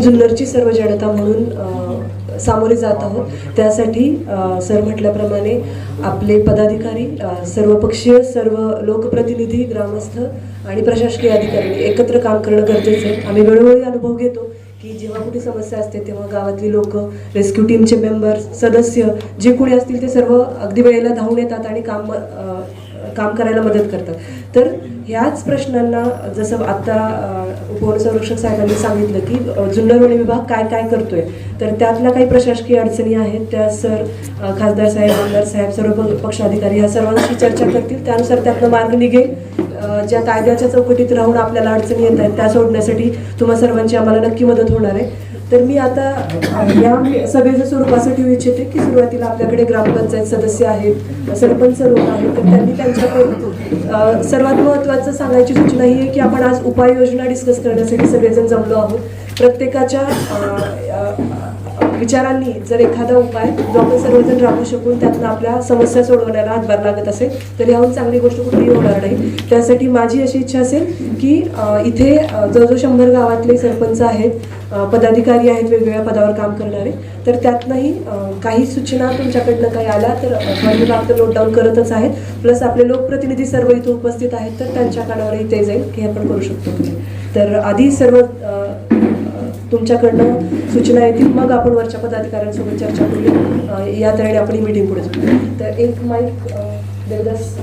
जुन्नरची सर्व जनता म्हणून सामोरे जात आहोत. त्यासाठी सर म्हटल्याप्रमाणे आपले पदाधिकारी सर्वपक्षीय सर्व लोकप्रतिनिधी ग्रामस्थ आणि प्रशासकीय अधिकारी एकत्र काम करणं गरजेचं आहे. आम्ही वेळोवेळी अनुभव घेतो. की जेव्हा कुठे समस्या असते तेव्हा गावातली लोक रेस्क्यू टीमचे मेंबर सदस्य जे कोणी असतील ते सर्व अगदी वेळेला धावून येतात आणि काम काम करायला मदत करतात. तर ह्याच प्रश्नांना जसं आता अ, उपवनसंरक्षक साहेबांनी सांगितलं की जुन्नर वन विभाग काय काय करतोय? तर त्यातल्या काही प्रशासकीय अडचणी आहेत त्या सर खासदार साहेब आमदार साहेब सर्व पक्षाधिकारी ह्या सर्वांशी चर्चा करतील. त्यानुसार त्यातनं मार्ग निघेल. ज्या कायद्याच्या चौकटीत राहून आपल्याला अडचणी येत आहेत त्या सोडण्यासाठी तुम्हा सर्वांची आम्हाला नक्की मदत होणार आहे. तर मी आता या सभेचं स्वरूपासाठी असं इच्छिते की सुरुवातीला आपल्याकडे ग्रामपंचायत सदस्य आहेत सरपंच लोक आहेत तर त्यांनी त्यांच्याकडून सर्वात महत्त्वाचं सांगायची सूचना ही आहे की आपण आज उपाययोजना डिस्कस करण्यासाठी सगळेजण जमलो आहोत. प्रत्येकाच्या विचारांनी जर एखादा उपाय जो आपण सर्वजण राबवू शकून त्यातनं आपल्या समस्या सोडवण्याला हातभार लागत असेल तर याहून चांगली गोष्ट कुठेही होणार नाही. त्यासाठी माझी अशी इच्छा असेल की इथे जो जवळजवळ शंभर गावातले सरपंच आहेत पदाधिकारी आहेत वेगवेगळ्या पदावर काम करणारे तर त्यातनंही काही सूचना तुमच्याकडनं काही आल्या तर वन विभाग तर डाऊन करतच आहेत. प्लस आपले लोकप्रतिनिधी सर्व इथे उपस्थित आहेत तर त्यांच्या कानावरही ते जाईल की हे आपण करू शकतो. तर आधी सर्व तुमच्याकडनं सूचना येतील. मग आपण वरच्या पदाधिकाऱ्यांसोबत चर्चा करूया. अ, या तऱ्हेने आपण ही मीटिंग पुढे जाऊ तर एक माईक देवदास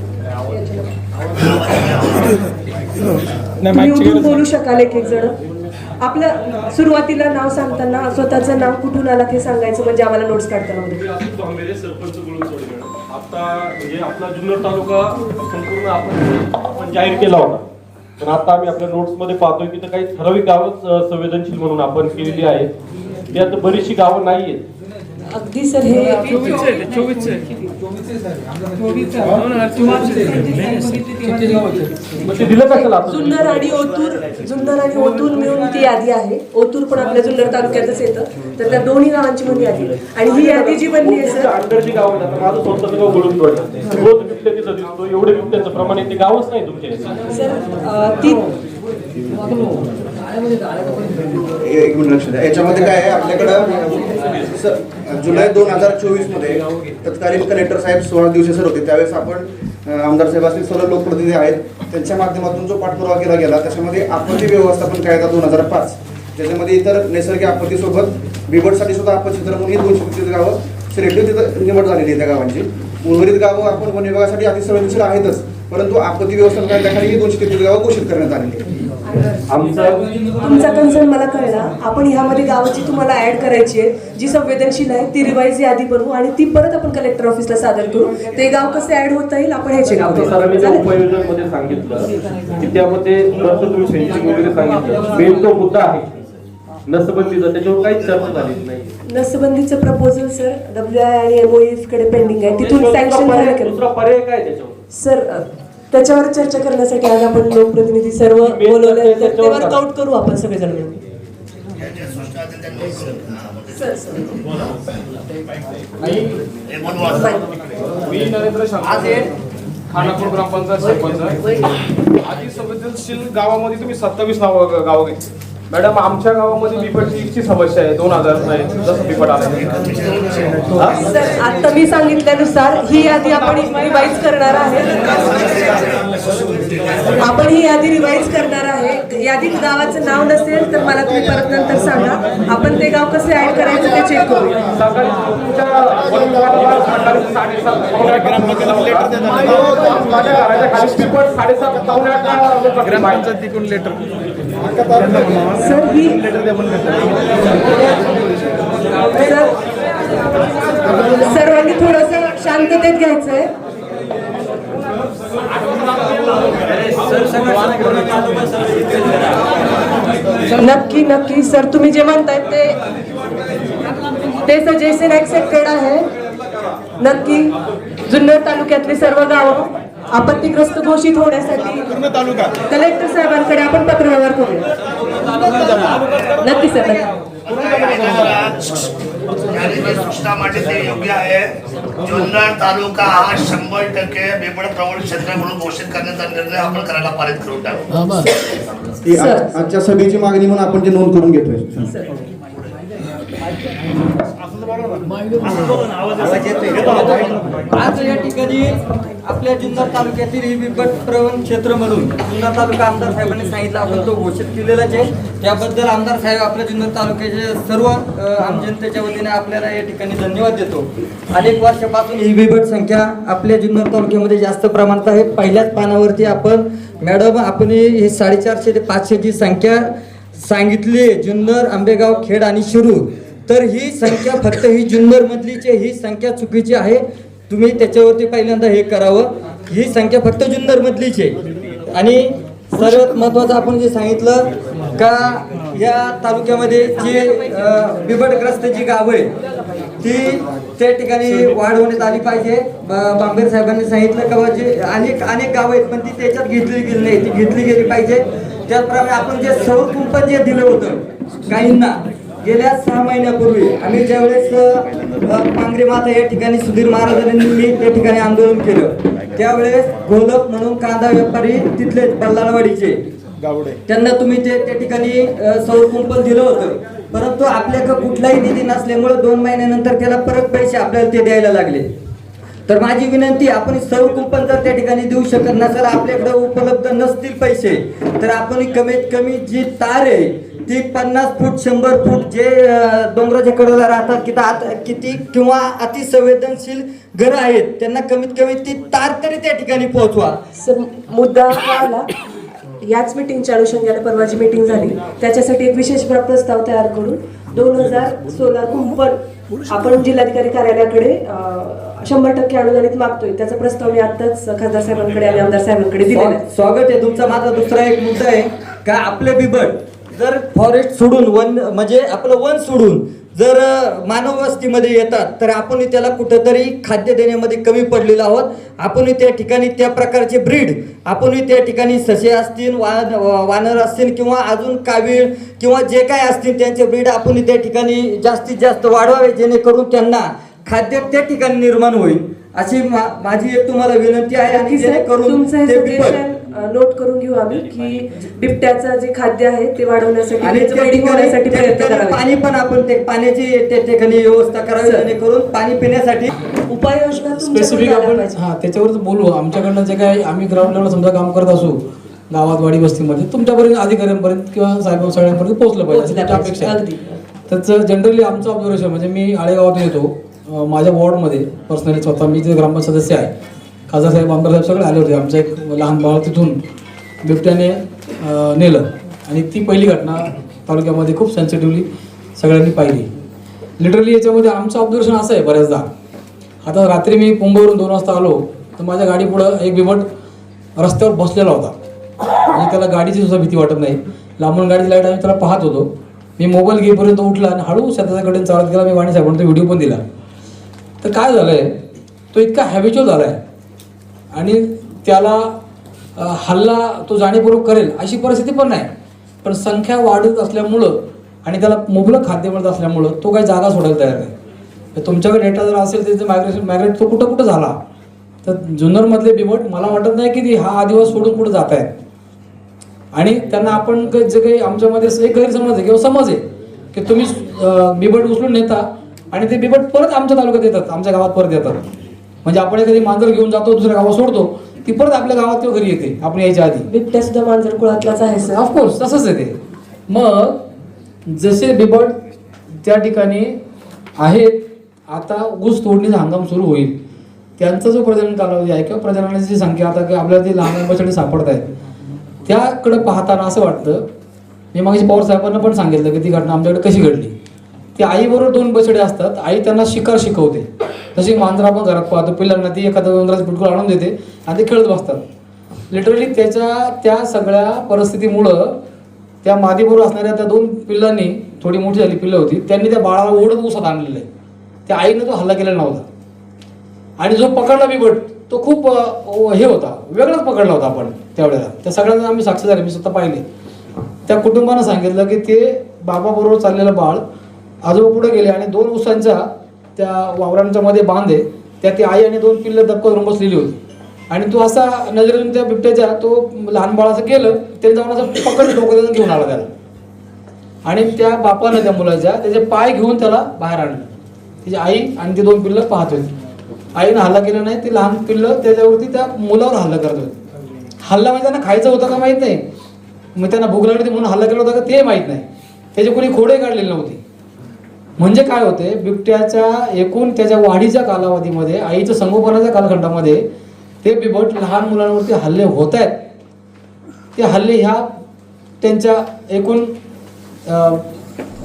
बोलू शकाल एक एक जण. आपलं सुरुवातीला नाव सांगताना स्वतःचं नाव कुठून आला ते सांगायचं म्हणजे आम्हाला नोट्स काढताना सरपंच आता म्हणजे आपला जुन्नर तालुका संपूर्ण आपण जाहीर केला होता. पण आता आम्ही आपल्या नोट्समध्ये पाहतोय की तर काही ठराविक गावं संवेदनशील म्हणून आपण केलेली आहेत. त्यात बरीचशी गावं नाहीयेत. अगदी सर हे? जुन्नर आणि ओतूर जुन्नर आणि ओतूर मिळून ती यादी आहे. ओतूर पण आपल्या जुन्नर तालुक्यातच येतं. तर त्या दोन्ही गावांची पण यादी. आणि ही यादी जी बनली आहे सर अंडर जी गाव माझं स्वतःचं गाव गुळून एवढे बिबट्याचं प्रमाण आहे ते गावच नाही तुमच्या इथे. सर ती एक मिनिट लक्ष द्या. याच्यामध्ये काय आहे? आपल्याकडं जुलै दोन हजार चोवीसमध्ये तत्कालीन कलेक्टर साहेब सोळा दिवशी सर होते. त्यावेळेस आपण आमदार साहेब असतील सर्व लोकप्रतिनिधी आहेत. त्यांच्या माध्यमातून जो पाठपुरावा केला गेला त्याच्यामध्ये आपत्ती व्यवस्थापन कायदा दोन हजार पाच त्याच्यामध्ये इतर नैसर्गिक आपत्तीसोबत बिबटसाठी सुद्धा आपत्ती क्षेत्र म्हणून ही दोनशे पंचवीस गावं सिलेक्टिव्ह तिथं निवड झालेली आहे त्या गावांची. उर्वरित गावं आपण वन विभागासाठी अतिसंवेदनशील आहेतच परंतु आपत्ती व्यवस्थापन कायद्याखाली ही दोनशे तेहतीस गावं घोषित करण्यात आलेली आहे तुमचा कन्सर्न मला कळला. आपण ह्यामध्ये गावाची तुम्हाला ऍड करायची आहे. जी संवेदनशील आहे ती रिवाईज यादी बनवू आणि ती परत आपण कलेक्टर ऑफिसला सादर करू. ते गाव कसे ऍड होता येईल आपण हे ज्या उपाययोजनांमध्ये सांगितलं की त्यामध्ये जसं तुम्ही फेन्सिंग वगैरे सांगितलं मेन तो मुद्दा आहे. नसबंदीचा त्याच्यावर काहीच चर्चा झालेली नाही. नसबंदीचं प्रपोजल सर डब्ल्यू आय आणि एमओएफकडे पेंडिंग आहे. तिथून सँक्शन झालं दुसरा पर्याय काय त्याच्यावर? सर त्याच्यावर चर्चा करण्यासाठी आज आपण लोकप्रतिनिधी सर्व बोलवले ते वर्कआउट करू आपण सगळेजण मिळून. सर सर मी नरेंद्र शांती खानापूर ग्रामपंचायत सरपंच आधी संवेदनशील गावामध्ये तुम्ही सत्तावीस नाव गाव घेतली. मॅडम आमच्या गावामध्ये बिबटची समस्या आहे दोन हजार जसं बिबट आलं सर आता मी सांगितल्यानुसार ही यादी आपण रिवाईज करणार आहे. आपण ही यादी रिवाईज करणार आहे. यादीत गावाचं नाव नसेल तर मला तुम्ही परत नंतर सांगा. आपण ते गाव कसे ऍड करायचं ते चेक सकाळी साडेसात ग्रामपंचायतीकडून लेटर सर ही सर सर्वांनी थोडस शांततेत घ्यायचंय. नक्की नक्की. सर तुम्ही जे म्हणतायत ते ते सजेशन ऍक्सेप्टेड आहे. नक्की जुन्नर तालुक्यातली सर्व गावं आपत्तीग्रस्त घोषित होण्यासाठी कलेक्टर साहेबांकडे आपण पत्रव्यवहार करूया. नक्की सर सूचना मांडली ते योग्य आहे जुन्नर तालुका हा शंभर टक्के बिबड प्रवण क्षेत्र म्हणून घोषित करण्याचा निर्णय आपण करायला पारित करून टाकू आजच्या सभेची मागणी म्हणून आपण ती नोंद करून घेतोय. आज या ठिकाणी आपल्या जुन्नर तालुक्यातील ही बिबट प्रवण क्षेत्र म्हणून जुन्नर तालुका आमदार साहेबांनी सांगितलं आपण तो घोषित केलेलाच आहे. त्याबद्दल आमदार साहेब आपल्या जुन्नर तालुक्याचे सर्व आम जनतेच्या वतीने आपल्याला या ठिकाणी धन्यवाद देतो. अनेक वर्षापासून ही बिबट संख्या आपल्या जुन्नर तालुक्यामध्ये जास्त प्रमाणात आहे. पहिल्याच पानावरती आपण मॅडम आपण हे साडेचारशे ते पाचशेची संख्या सांगितली जुन्नर आंबेगाव खेड आणि शिरूर. तर ही संख्या फक्त ही जुन्नर मधलीची आहे. ही संख्या चुकीची आहे. तुम्ही त्याच्यावरती पहिल्यांदा हे करावं. ही संख्या फक्त जुन्नर मधलीची आहे. आणि सर्वात महत्वाचं आपण जे सांगितलं का या तालुक्यामध्ये जी बिबटग्रस्त जी गावं आहे ती त्या ठिकाणी वाढवण्यात आली पाहिजे. बांबेर साहेबांनी सांगितलं का जे अनेक अनेक गावं आहेत पण ती त्याच्यात घेतली गेली नाही. ती घेतली गेली पाहिजे. त्याचप्रमाणे आपण जे सौर कुंपण जे दिलं होतं काहींना गेल्या सहा महिन्यापूर्वी आम्ही ज्यावेळेस पांगरे माता या ठिकाणी सुधीर महाराजांनी त्या ठिकाणी आंदोलन केलं त्यावेळेस घोलप म्हणून कांदा व्यापारी तिथले बल्लाळवाडीचे. त्यांना तुम्ही ते त्या ठिकाणी सौर कुंपण दिलं होतं परंतु आपल्याकडे कुठलाही निधी नसल्यामुळे दोन महिन्यानंतर त्याला परत पैसे आपल्याला ते द्यायला लागले. तर माझी विनंती आपण सौर कुंपण जर त्या ठिकाणी देऊ शकत नसेल आपल्याकडे उपलब्ध नसतील पैसे. तर आपण कमीत कमी जी तार आहे ती पन्नास फूट शंभर फूट जे डोंगराच्या कडेला राहतात किती आत किती किंवा अतिसंवेदनशील घरं आहेत त्यांना कमीत कमी ती तार तरी त्या ठिकाणी पोहोचवा. सर मुद्दा हा आला याच मिटिंगच्या अनुषंगाने परवाची मिटिंग झाली त्याच्यासाठी एक विशेष प्र- प्रस्ताव तयार करून दोन हजार सोलार कुंपण आपण जिल्हाधिकारी कार्यालयाकडे अं, शंभर टक्के अनुदानित मागतोय. त्याचा प्रस्ताव मी आताच खासदार साहेबांकडे आणि आमदार साहेबांकडे दिलेला आहे. स्वागत आहे. तुमचा माझा दुसरा एक मुद्दा आहे का? आपले बिबट. जर फॉरेस्ट सोडून वन म्हणजे आपलं वन सोडून जर मानव वस्तीमध्ये येतात तर आपण त्याला कुठंतरी खाद्य देण्यामध्ये कमी पडलेलो आहोत. आपण त्या ठिकाणी त्या प्रकारचे ब्रीड आपण त्या ठिकाणी ससे असतील वान वानर असतील किंवा अजून कावीळ किंवा जे काय असतील त्यांचे ब्रीड आपण त्या ठिकाणी जास्तीत जास्त वाढवावे जेणेकरून त्यांना खाद्य त्या ठिकाणी निर्माण होईल. अशी मा- माझी एक तुम्हाला विनंती आहे आणि जेणेकरून ते नोट करून घेऊ आम्ही की बिबट्याचं जे खाद्य आहे ते वाढवण्यासाठी आणि त्याचं त्या breeding ठिकाणी होण्यासाठी प्रयत्न करावे. पाणी पण आपण ते पाण्याची त्या ठिकाणी व्यवस्था करावी जेणेकरून पाणी पिण्यासाठी उपाययोजना स्पेसिफिक आल्या आपण पाहिजे. हां त्याच्यावरच बोलू. आमच्याकडनं जे काय आम्ही ग्राउंड लेवल समजा काम करत असू गावात वाडी वस्तीमध्ये तुमच्यापर्यंत अधिकाऱ्यांपर्यंत किंवा साहेब सगळ्यांपर्यंत पोहोचलं पाहिजे. अशी पोहोचलं त्याची अपेक्षा आहे. पाहिजे, त्याचं जनरली आमचं ऑब्झर्वेशन म्हणजे मी आळेगावातून येतो. अं, माझ्या वॉर्डमध्ये पर्सनली स्वतः मी जे ग्रामपंचायत सदस्य आहे खासदार साहेब आमदार साहेब सगळे आले होते. आमचं एक लहान बाळ तिथून बिबट्याने नेलं. आणि ती पहिली घटना तालुक्यामध्ये खूप सेन्सिटिव्हली सगळ्यांनी पाहिली. लिटरली याच्यामध्ये आमचं ऑब्झर्वेशन असं आहे बऱ्याचदा. आता रात्री मी मुंबईवरून दोन वाजता आलो तर माझ्या गाडीपुढं एक बिबट रस्त्यावर बसलेला होता. म्हणजे त्याला गाडीची सुद्धा भीती वाटत नाही. लांबून गाडीची लाइट आम्ही त्याला पाहत होतो. मी मोबाईल घेईपर्यंत उठला आणि हळू शेताच्याकडे चालत गेला. मी वाणी साहेबांना तो व्हिडिओ पण दिला. तर काय झालं आहे तो इतका हॅबिच्युअल आहे आणि त्याला हल्ला तो जाणीवपूर्वक करेल अशी परिस्थिती पण नाही. पण संख्या वाढत असल्यामुळं आणि त्याला मुबलक खाद्य मिळत असल्यामुळं तो काही जागा सोडायला तयार नाही. तुमच्याकडे डेटा जर असेल त्याचं मायग्रेशन मायग्रेट तो कुठं कुठं झाला? तर जुन्नरमधले बिबट मला वाटत नाही की ती हा आदिवास सोडून कुठं जात आहेत. आणि त्यांना आपण जे काही आमच्यामध्ये एक गैरसमज आहे किंवा समज आहे की तुम्ही बिबट उचलून नेता आणि ते बिबट परत आमच्या तालुक्यात येतात आमच्या गावात परत येतात. म्हणजे आपण एखादी मांजर घेऊन जातो दुसऱ्या गावात सोडतो ती परत आपल्या गावात घरी येते आपण यायच्या आधी. बिबट्या सुद्धा मांजर कुळातलाच आहे सर. ऑफकोर्स तसंच आहे ते. मग जसे बिबट त्या ठिकाणी आहेत आता ऊस तोडणीचा हंगाम सुरू होईल. त्यांचा जो प्रजनन कालावधी आहे किंवा प्रजननाची संख्या आता की आपल्याला ती लहान बछडी सापडत आहेत त्याकडे पाहताना असं वाटतं मी मागे पवार साहेबांना पण सांगितलं की ती घटना आमच्याकडे कशी घडली. ती आईबरोबर दोन बछडे असतात. आई त्यांना शिकार शिकवते. तशी मांजर आपण घरात पाहतो पिल्लांना ती एखादं उंदराचं पिटकूळ आणून देते आणि ते खेळत बसतात. लिटरली त्याच्या त्या सगळ्या परिस्थितीमुळं त्या मादीबरोबर असणाऱ्या त्या दोन पिल्लांनी थोडी मोठी झाली पिल्लं होती त्यांनी त्या बाळाला ओढत उसात आणलेलं आहे. त्या आईनं तो हल्ला केलेला नव्हता. आणि जो पकडला बिबट तो खूप हे होता. वेगळाच पकडला होता आपण त्यावेळेला. त्या सगळ्यांना आम्ही साक्षी झाले. मी स्वतः पाहिले. त्या कुटुंबानं सांगितलं की ते बाबाबरोबर चाललेलं बाळ आजोबा पुढे गेले आणि दोन उसांच्या त्या वावरांच्या मध्ये बांधे त्या ती आई आणि दोन पिल्लं दबकत धरून बसलेली होती. आणि तो असा नजरेतून त्या बिबट्याच्या तो लहान बाळाचं केलं त्याने जाऊन असं पकड डोक्यातून घेऊन आला त्याला. आणि त्या बापानं त्या मुलाच्या त्याचे पाय घेऊन त्याला बाहेर आणलं. त्याची आई आणि ते दोन पिल्लं पाहत होती. आईनं हल्ला केला नाही ते लहान पिल्लं त्याच्यावरती त्या मुलावर हल्ला करत होते. हल्ला म्हणजे त्यांना खायचं होतं का माहीत नाही. मग त्यांना भूक लागली म्हणून हल्ला केला होता का ते माहीत नाही. त्याचे कोणी खोडे काढलेले नव्हते. म्हणजे काय होते बिबट्याच्या एकूण त्याच्या वाढीच्या कालावधीमध्ये आईच्या संगोपनाच्या कालखंडामध्ये ते बिबट लहान मुलांवरती हल्ले होत आहेत. ते हल्ले ह्या त्यांच्या एकूण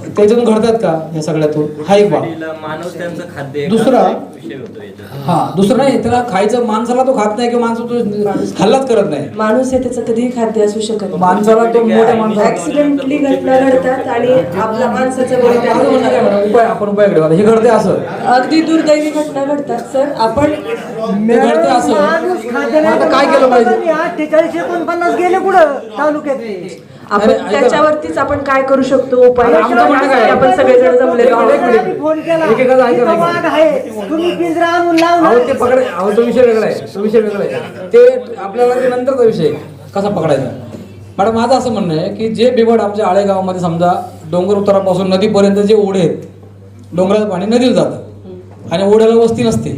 अं, त्याच्यातून घडतात का या सगळ्यातून? हा एक त्यांचं खाद्य दुसरा विषय होतो याच्यात हा दुसरं नाही त्याला खायचं माणसाला तो खात नाही किंवा माणसं तो हल्लाच करत नाही. माणूस हे त्याचं कधीही खाद्य असू शकत माणसाला तो मोठ्या माणसाला ऍक्सिडेंटली घटना घडतात आणि आपला माणसाचा बळी काय म्हणा, उपाय आपण उपाय हे घडते असं. अगदी दुर्दैवी घटना घडतात सर. आपण हे घडते असं. आता काय केलं पाहिजे? अठ्ठेचाळीस एकोणपन्नास गेले कुठं तालुक्यात आपण. त्याच्यावरतीच आपण काय करू शकतो? उपाय? आपण सगळेजण जमलेलो एक आहोत. मिनिट. फोन केला. एकेकाचं ऐका इथं नाही. वाघ आहे. तुम्ही पिंजरा आणून अहो लावला ते पकड. अहो तो विषय वेगळा आहे. तो विषय वेगळा आहे. ते आपल्याला ते नंतरचा विषय आहे. कसा पकडायचा? मॅडम माझं असं म्हणणं आहे की जे बिबट आमच्या आळे गावामध्ये समजा डोंगर उतारापासून नदीपर्यंत जे ओढे आहेत डोंगराचं पाणी नदीला जातं. आणि ओढ्याला वस्ती नसते.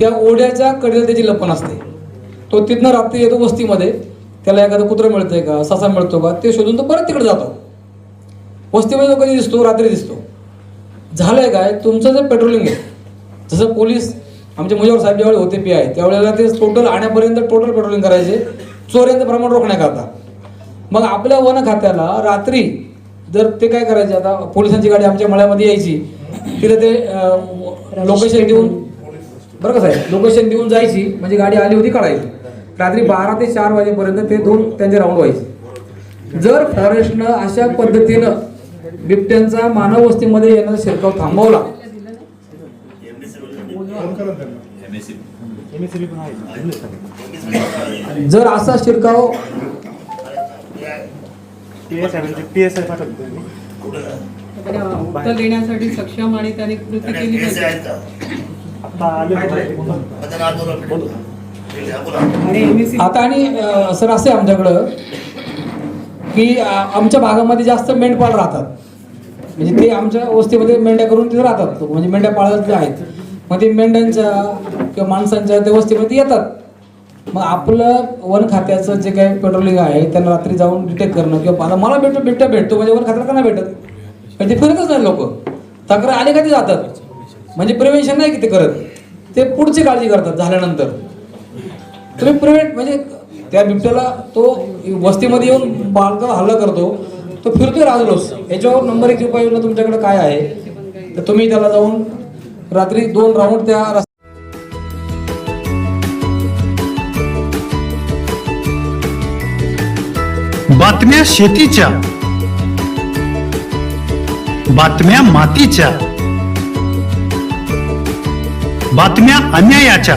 त्या ओढ्याच्या कडेला त्याची लपण असते. तो तिथनं रात्री येतो वस्तीमध्ये. त्याला एखादं कुत्रं मिळतंय का ससा मिळतो का ते शोधून तो परत तिकडे जातो. वस्तीमध्ये तो कधी दिसतो रात्री दिसतो. झालंय काय तुमचं जे पेट्रोलिंग आहे जसं पोलीस आमचे मुजवर साहेब ज्यावेळी होते पी आय त्यावेळेला ते टोटल आणण्यापर्यंत टोटल पेट्रोलिंग करायचे चोऱ्यांचं प्रमाण रोखण्याकरता. मग आपल्या वन खात्याला रात्री जर ते काय करायचे आता पोलिसांची गाडी आमच्या मळ्यामध्ये यायची तिथे ते लोकेशन देऊन बरं का साहेब लोकेशन देऊन जायची म्हणजे गाडी आली होती काढायची. रात्री बारा ते चार वाजेपर्यंत ते दोन त्यांचे राऊंड व्हायचे. जर फॉरेस्टनं अशा पद्धतीनं बिबट्यांचा मानव वस्तीमध्ये येण्याचा शिरकाव थांबवला जर असा शिरकाव उत्तर देण्यासाठी सक्षम आणि त्याने कृती केली पाहिजे. आता आणि सर असे आमच्याकडं की आमच्या भागामध्ये जास्त मेंढपाळ राहतात. म्हणजे ते आमच्या वस्तीमध्ये मेंढ्या करून तिथे राहतात म्हणजे मेंढ्या पाळत आहेत मग ते मेंढ्यांच्या किंवा माणसांच्या त्या वस्तीमध्ये येतात. मग आपलं वन खात्याचं जे काही पेट्रोलिंग आहे त्यांना रात्री जाऊन डिटेक्ट करणं किंवा मला भेटतो बिबट्या भेटतो म्हणजे वन खात्याला का नाही भेटत. म्हणजे ते फिरतच नाही लोक. तक्रार आले का ते जातात? म्हणजे प्रिव्हेन्शन नाही की ते करत. ते पुढची काळजी करतात झाल्यानंतर. तुम्ही प्रिव्हेंट म्हणजे त्या बिबट्याला तो वस्तीमध्ये येऊन बाळकाला हल्ला करतो. तो फिरतोय राजलोस. याच्यावर नंबर एक उपाययोजना तुमच्याकडे काय आहे? तर तुम्ही त्याला जाऊन रात्री दोन राऊंड त्या बातम्या शेतीच्या. बातम्या मातीच्या. बातम्या अन्यायाच्या.